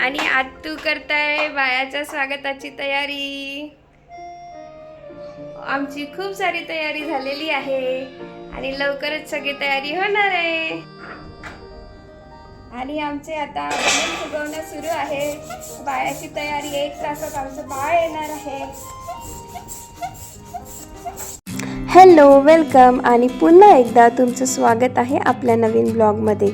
आणि आत्तू करताय बायाच्या स्वागताची तयारी. आमची खूप सारी तयारी झालेली आहे आणि लवकरच सगळी तयारी होणार आहे. आणि आमचे आता बलून फुगवणं सुरू आहे. बायाची तयारी एक तासात आमचं बाळ येणार आहे. हॅलो वेलकम आणि पुन्हा एकदा तुमचं स्वागत आहे आपल्या नवीन ब्लॉगमध्ये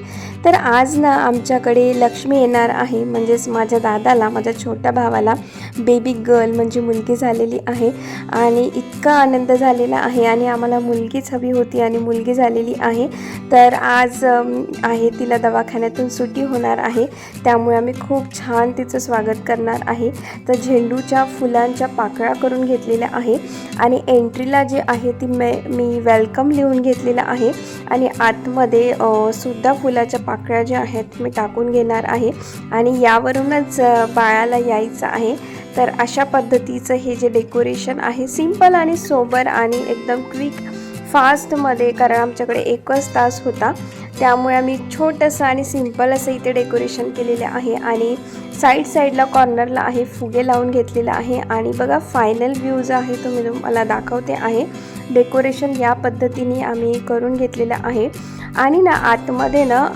तर आज ना आमच्याकडे लक्ष्मी येणार आहे. म्हणजेच माझ्या दादाला माझ्या छोट्या भावाला बेबी गर्ल म्हणजे मुलगी झालेली आहे आणि इतका आनंद झालेला आहे आणि आम्हाला मुलगीच हवी होती आणि मुलगी झालेली आहे. तर आज आहे तिला दवाखान्यातून सुट्टी होणार आहे. त्यामुळे आम्ही खूप छान तिचं स्वागत करणार आहे. तर झेंडूच्या फुलांच्या पाकळ्या करून घेतलेल्या आहे आणि एंट्रीला जे आहे ती मे मी वेलकम लिहून घेतलेलं आहे. आणि आतमध्ये सुद्धा फुलाच्या पाकळ्या ज्या आहेत मी टाकून घेणार आहे. आणि यावरूनच बाळाला यायचं आहे. तर अशा पद्धतीचं हे जे डेकोरेशन आहे सिंपल आणि सोबर आणि एकदम क्विक फास्टमध्ये कारण आमच्याकडे एकच तास होता. त्यामुळे आम्ही छोटंसं आणि सिंपल असं इथे डेकोरेशन केलेलं आहे आणि साईड साईडला कॉर्नरला आहे फुगे लावून घेतलेला आहे. आणि बघा फायनल व्ह्यू जो आहे तो मी तुम्हाला दाखवते आहे. डेकोरेशन या पद्धतीने आम्ही करून घेतलेलं आहे. आणि ना आतमध्ये ना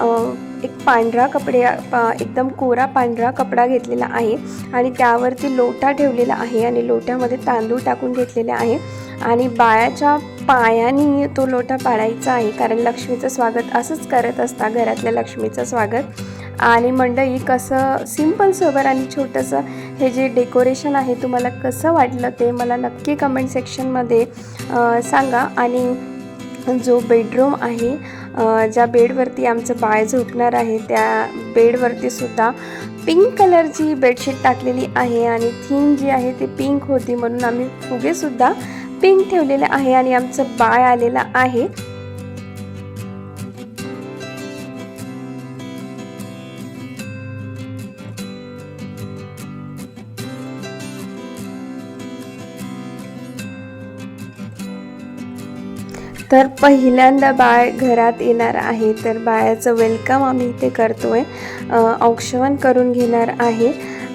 एक पांढरा कपडे एकदम कोरा पांढरा कपडा घेतलेला आहे. आणि त्यावरती लोटा ठेवलेला आहे आणि लोट्यामध्ये तांदूळ टाकून घेतलेले आहे. आणि बाळाच्या पायाने तो लोटा पाडायचा आहे. कारण लक्ष्मीचं स्वागत असंच करत असता घरातल्या लक्ष्मीचं स्वागत. आणि मंडळी कसं सिंपल सोबर आणि छोटंसं हे जे डेकोरेशन आहे तुम्हाला कसं वाटलं ते मला नक्की कमेंट सेक्शनमध्ये सांगा. आणि जो बेडरूम आहे ज्या बेडवरती आमचं बाळ झोपणार आहे त्या बेडवरती सुद्धा पिंक कलरची बेडशीट टाकलेली आहे. आणि थीम जी आहे ती पिंक होती म्हणून आम्ही फुगेसुद्धा पिंक ठेवलेले आहे आणि आमचं बाळ आलेलं आहे. तर पहिल्यांदा बाळ घरात येणार आहे तर बाळाचं वेलकम आम्ही इथे करतोय. औक्षवण करून घेणार आहे.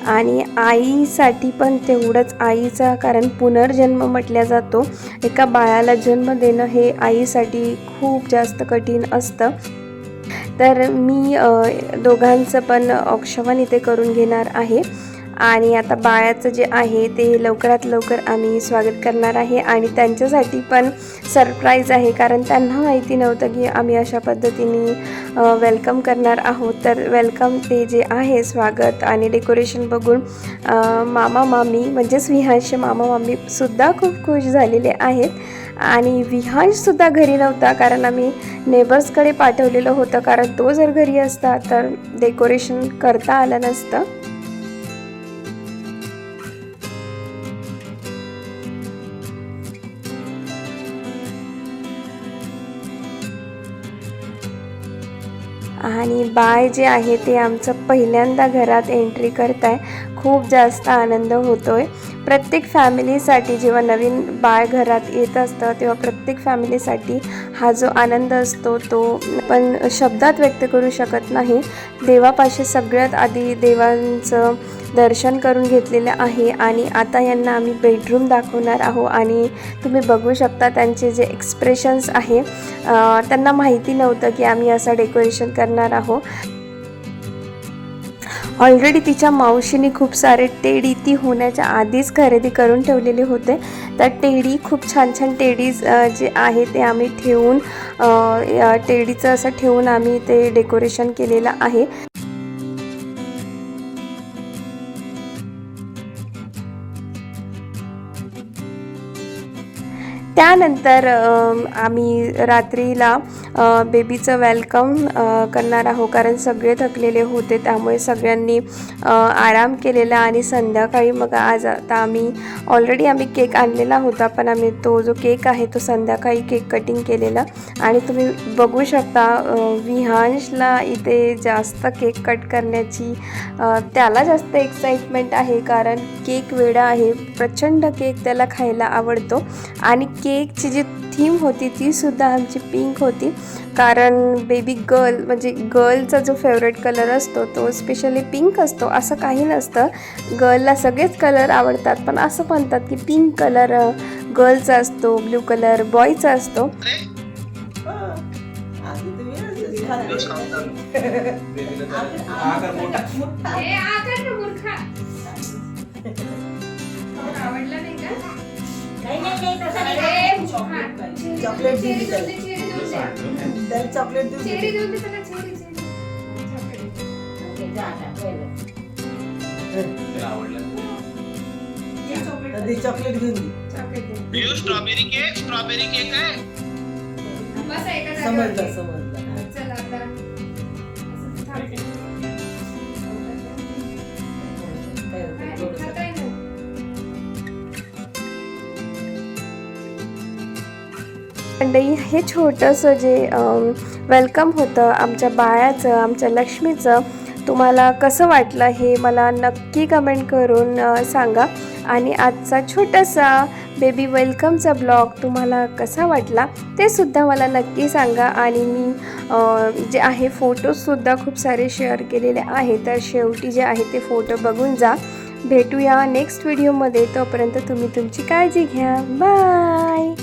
आणि आईसाठी पण तेवढंच आईचा कारण पुनर्जन्म म्हटल्या जातो. एका बाळाला जन्म देणं हे आईसाठी खूप जास्त कठीण असतं. तर मी दोघांचं पण औक्षवण इथे करून घेणार आहे. आणि आता बाळाचं जे आहे ते लवकरात लवकर आम्ही स्वागत करणार आहे आणि त्यांच्यासाठी पण सरप्राईज आहे. कारण त्यांना माहिती नव्हतं की आम्ही अशा पद्धतीने वेलकम करणार आहोत. तर वेलकम ते जे आहे स्वागत आणि डेकोरेशन बघून मामा मामी म्हणजेच विहांश मामा मामीसुद्धा खूप खुश झालेले आहेत. आणि विहांशसुद्धा घरी नव्हता कारण आम्ही नेबर्सकडे पाठवलेलं होतं. कारण तो जर घरी असता तर डेकोरेशन करता आलं नसतं. आणि बाळ जे आहे ते आमचं पहिल्यांदा घरात एंट्री करत आहे खूप जास्त आनंद होतो आहे प्रत्येक फॅमिलीसाठी जेव्हा नवीन बाळ घरात येत असतं तेव्हा प्रत्येक फॅमिलीसाठी हा जो आनंद असतो तो पण शब्दात व्यक्त करू शकत नाही. देवापाशी सगळ्यात आधी देवांचं दर्शन करून घेतलेलं आहे आणि आता यांना आम्ही बेडरूम दाखवणार आहोत आणि तुम्ही बघू शकता त्यांचे जे एक्सप्रेशन्स आहे त्यांना माहिती नव्हतं की आम्ही असं डेकोरेशन करणार आहोत. ऑलरेडी तिच्या मावशीने खूप सारे टेडी ती होण्याच्या आधीच खरेदी करून ठेवलेले होते. तर टेडी खूप छान छान टेडीज जे आहे ते आम्ही ठेवून या टेडीचं असं ठेवून आम्ही ते डेकोरेशन केलेलं आहे. त्यानंतर आम्ही रात्रीला बेबीचं वेलकम करणार आहोत. कारण सगळे थकलेले होते त्यामुळे सगळ्यांनी आराम केलेला आणि संध्याकाळी मग आज आता आम्ही ऑलरेडी आम्ही केक आणलेला होता पण आम्ही तो जो केक आहे तो संध्याकाळी केक कटिंग केलेला. आणि तुम्ही बघू शकता विहांशला इथे जास्त केक कट करण्याची त्याला जास्त एक्साइटमेंट आहे. कारण केक वेडा आहे प्रचंड केक त्याला खायला आवडतो. आणि केक केकची जी थीम होती ती सुद्धा आमची पिंक होती. कारण बेबी गर्ल म्हणजे गर्लचा जो फेवरेट कलर असतो तो स्पेशली पिंक असतो. असं काही नसतं. गर्लला सगळेच कलर आवडतात पण असं म्हणतात की पिंक कलर गर्लचा असतो ब्ल्यू कलर बॉयचा असतो. आधी तुम्ही आकार मोठा ए, आकार ना मूर्खा. आवडला नाही का? अरे, मूर्खा. चॉकलेट दिली चेरी त्याला. चॉकलेट देऊ चेरी. देऊन दे त्याला, चेरी, चेरी. चॉकलेट. चॉकलेट घेऊन दे chocolate strawberry cake strawberry cake आहे बस एका समजलं. समजलं मंडई हे छोटंसं जे वेलकम होतं आमच्या बाळाचं आमच्या लक्ष्मीचं तुम्हाला कसं वाटलं हे मला नक्की कमेंट करून सांगा. आणि आजचा छोटासा बेबी वेलकमचा ब्लॉग तुम्हाला कसा वाटला ते सुद्धा मला नक्की सांगा. आणि मी जे आहे फोटोजसुद्धा खूप सारे शेअर केलेले आहे तर शेवटी जे आहे ते फोटो बघून जा. भेटूया नेक्स्ट व्हिडिओमध्ये तोपर्यंत तुम्ही तुमची काळजी घ्या. बाय